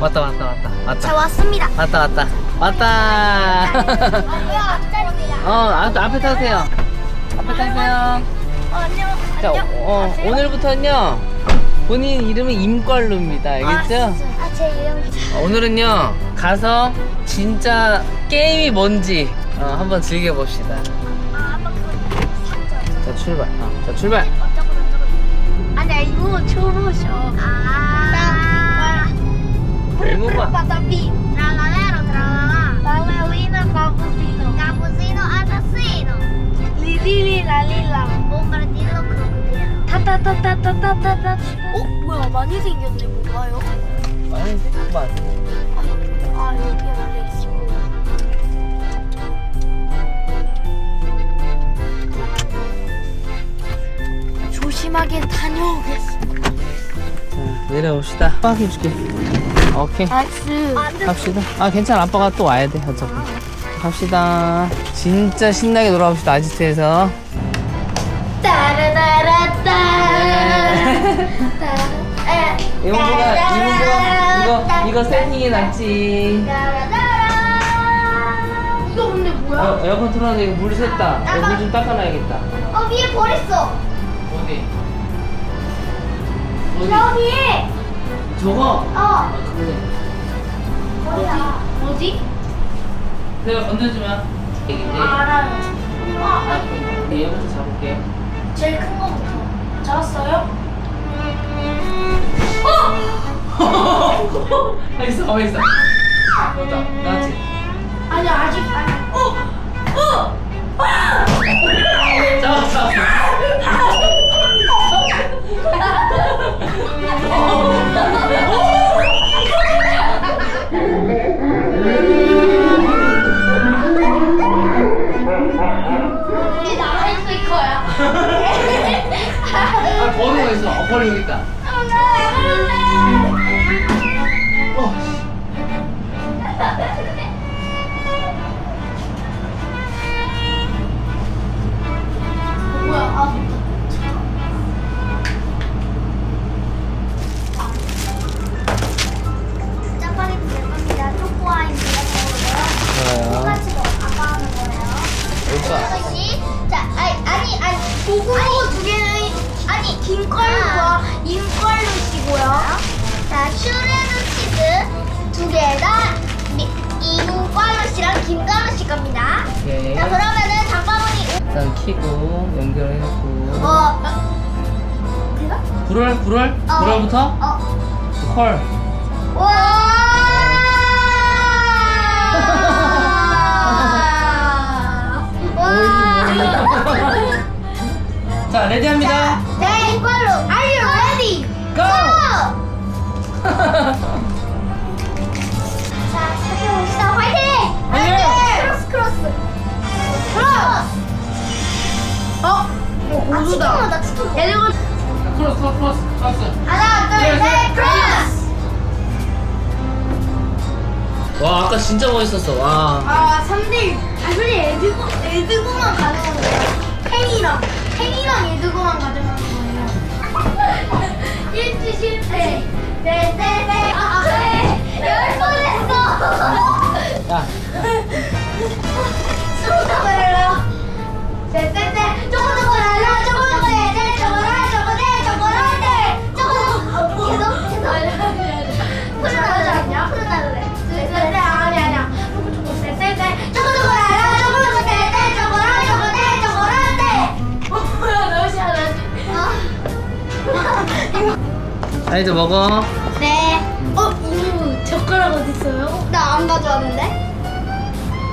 왔다 왔다 왔다 자 왔다 왔습니다. 왔다 왔다 왔다 뭐야 앞자리야. 어 앞, 앞에 타세요 앞에 타세요 안녕. 자 어, 오늘부터는요 본인 이름은 임걸루입니다 알겠죠? 아제 이름부터. 어, 오늘은요 가서 진짜 게임이 뭔지 어, 한번 즐겨봅시다 아 아빠 그거 삭제. 자 출발 어, 자 출발 어쩌고 저쩌고. 아니야 이거 초보셔. 아. 외모봐 빠따피. 트랄라레로 트랄라라. 발레리노 카푸치노. 카푸치노 아사시노. 리리리 랄릴라. 봄바르딜로 크로코딜로. 타타타타타타타타. 어 뭐야 많이 생겼네 뭐가요? 아니 그만 아 여기 원래 있고. 조심하게 다녀오겠습니다. 자 내려옵시다 빡 해줄게 오케이 나이스. 갑시다 아 괜찮아 아빠가 또 와야 돼 어차피 갑시다 진짜 신나게 놀아봅시다 아지트에서 따라따라따. 이모부가 이모부가 이거 이거 세팅해 놨지 이거 근데 뭐야? 어, 에어컨 틀어놔서 이거 물 샜다 이거 물좀 닦아놔야겠다 어 위에 저거? 어. 아 그래 뭐야? 뭐지? 내가 건들지 마 이게 알아요. 아, 네, 얘부터 잡을게 제일 큰 거부터. 잡았어요? 가만 있어 가만 있어 맞다 나왔지? 아니 아직 아니. 어. 어. 아! 잡았어 이게 일단 키고 연결해놓고 어, 어, 대박? 불월 불월 어. 불월부터 어, 콜 와! 어? 아, 치통로다, 치통로. 크로스 크로스 크로스 크로스 하나, 둘, 네, 셋, 네. 크로스! 와 아까 진짜 멋있었어 와 아, 3대 1. 아, 솔직히 애드고, 애드고만 가져가는 거예요. 팽이랑, 팽이랑 애드고만 가져가는 거예요. 일주 실패. 네, 네, 네. 아, 네. 열번 했어. 야, 스무터 걸려. 떼떼떼. 저 아. 자 이제 먹어 네. 어, 이거 젓가락 어디 있어요? 나 안 가져왔는데.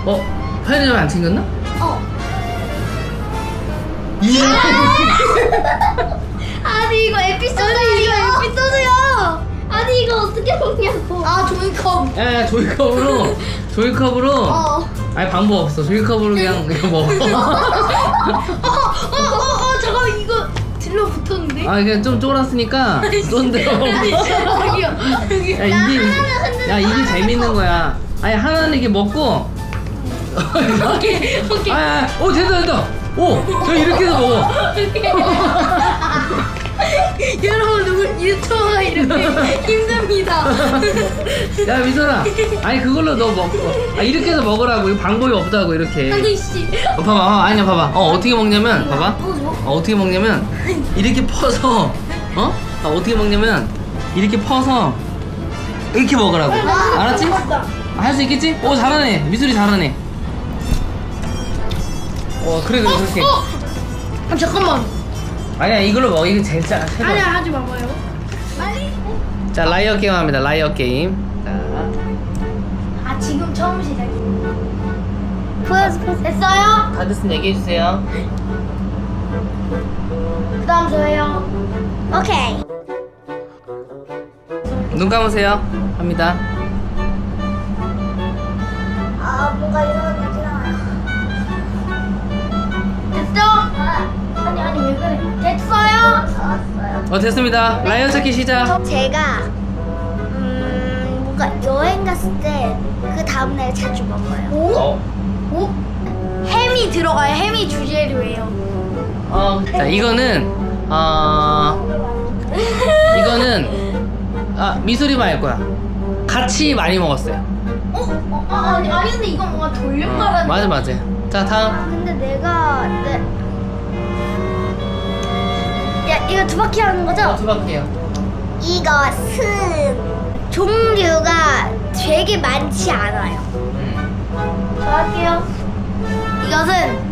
어? 편의점 안 챙겼나? 어. 이 아니 이거 에피소드 아니 이거 에피소드야. 아니 이거 어떻게 먹냐고. 아 종이컵. 야, 야 조이컵으로 조이컵으로 어. 아니 방법 없어 조이컵으로 그냥 이거 먹어 어어어어 아 그냥 좀 쫄았으니까 여기요 여기. 야 이게 야 이게 재밌는 거야. 아니 하나는 이렇게 먹고. 오케이 오케이. 아오 됐다 됐다. 오 저 이렇게 해서 먹어. 여러분 누구 유튜버가 이렇게 힘듭니다. 야 미선아 아니 그걸로 너 먹고 아 이렇게 해서 먹으라고 이거 방법이 없다고 이렇게 씨. 어, 봐봐 어, 아니야 봐봐 어 어떻게 먹냐면 봐봐 어, 어, 어떻게 먹냐면 이렇게 퍼서 어? 아, 어떻게 먹냐면 이렇게 퍼서 이렇게 먹으라고 알았지? 할 수 있겠지? 오 잘하네 미술이 잘하네 어 그래 그래 그렇게 어? 아 잠깐만. 아니야 이걸로 먹어 이게 제일 짜. 아니야 하지 마봐요. 빨리. 자 라이어 게임 합니다 라이어 게임 자 아 지금 처음 시작이에요. 보여서 됐어요? 다 됐으면 얘기해주세요 그다음 저예요. 오케이. 눈 감으세요 합니다 아 뭔가 이상한 냄 어 됐습니다 라이어 찾기 시작 제가 음 뭔가 여행 갔을 때 그 다음날 자주 먹어요. 어? 오? 햄이 들어가요. 햄이 주재료예요. 어, 자 이거는 어 이거는 아 미술이만 알 거야 같이 많이 먹었어요 어? 어? 아, 아니 아니 근데 이건 뭔가 돌려 어, 말하는. 맞아 맞아 자 다음 근데 내가 내... 야 이거 두 바퀴 하는 거죠? 두 바퀴요 이것은 종류가 되게 많지 않아요. 음. 저 할게요. 이것은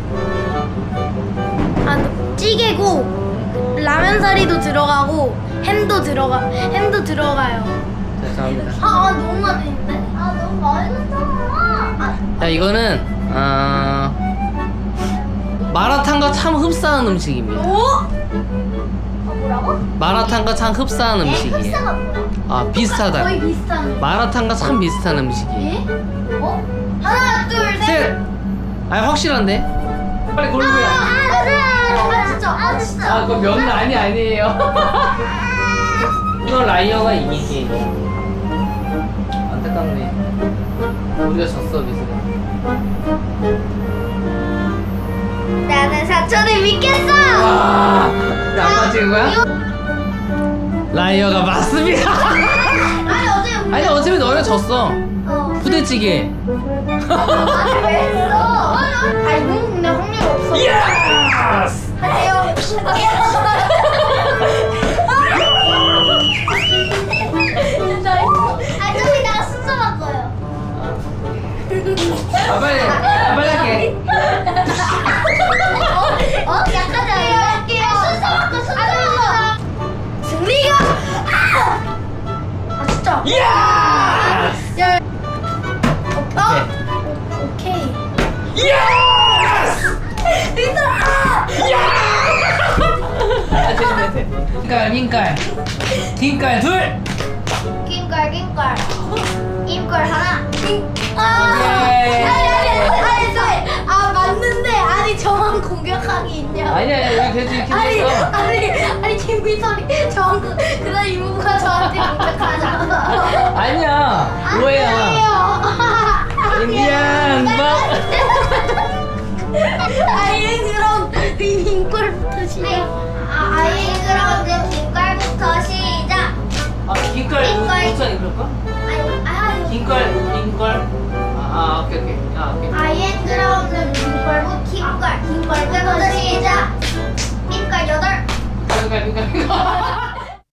아, 찌개고 라면 사리도 들어가고 햄도 들어가 햄도 들어가요. 죄송합니다 아, 아 너무 많이 있네. 아 너무 많이 넣었잖아. 자 이거는 어 마라탕과 참 흡사한 음식입니다 오? 아 뭐라고? 마라탕과 참 흡사한 에? 음식이에요 흡사가 뭐야? 아 비슷하다 거의 비슷한. 마라탕과 참 비슷한 음식이에요 예? 어? 하나 둘 셋. 셋! 아 확실한데? 빨리 고르세요 아, 그래. 아 진짜. 아 진짜. 아 그거 면 아니 아니에요 이거 라이어가 이기지 안타깝네 우리가 졌어 미술 나는 사촌을 믿겠어. 와 나빠 찍은 거야? 라이어가 맞습니다 아니 어제 우리. 아니 어차피 너네 졌어 어. 부대찌개 아니 왜 흰깔 흰깔. 흰깔 둘. 김깔 김깔. 김깔 하나. 아. 아니 아니 아니 저희 아 맞는데. 아니 저만 공격하기 있냐 아니야 여기 계속 이렇게 아니 아니 아니 김미선이 저한 그다음 이모가 저한테 공격하잖아 아니야. 오해야. 아니에요. 미안. 뭐? 아예 그럼 김깔부터 시작. 아 아예 그럼 6번 6번 시작. 밑깔 8.